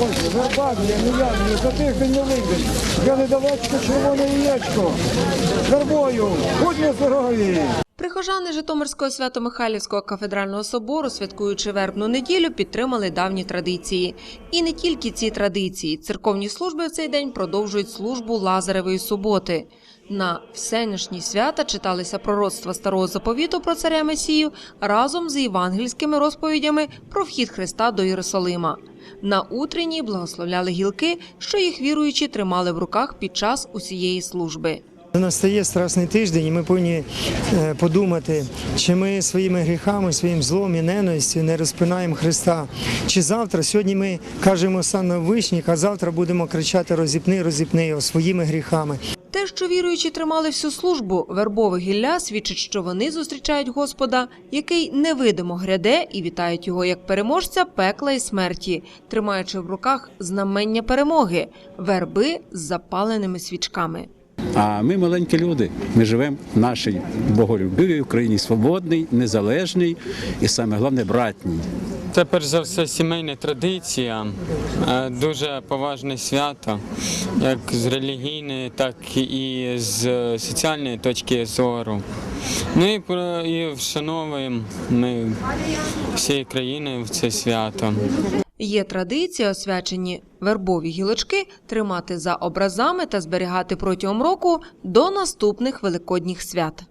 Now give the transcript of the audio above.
Ось, верба, я не я, не за тиждень не вийдеш. Я недалечко червоне яєчко. Вербою, будьмо здорові! Прихожани Житомирського свято-Михайлівського кафедрального собору, святкуючи вербну неділю, підтримали давні традиції. І не тільки ці традиції. Церковні служби в цей день продовжують службу Лазаревої суботи. На всенішні свята читалися пророцтва старого заповіту про царя Месію разом з євангельськими розповідями про вхід Христа до Єрусалима. На утренній благословляли гілки, що їх віруючі тримали в руках під час усієї служби. Настає страсний тиждень, і ми повинні е, подумати, чи ми своїми гріхами, своїм злом і ненавистю не розпинаємо Христа. Чи завтра, сьогодні ми кажемо сан на вишніх, а завтра будемо кричати розіпни, розіпни його своїми гріхами. Те, що віруючі тримали всю службу, вербове гілля свідчить, що вони зустрічають Господа, який невидимо гряде і вітають його як переможця пекла і смерті, тримаючи в руках знамення перемоги верби з запаленими свічками. А ми маленькі люди. Ми живемо в нашій боголюбивій Україні свободній, незалежній і саме головне братній. Це перш за все сімейна традиція, е, дуже поважне свято, як з релігійної, так і з соціальної точки зору. Ну і, і вшановуємо ми всією країною в це свято. Є традиція, освячені вербові гілочки, тримати за образами та зберігати протягом року до наступних великодніх свят.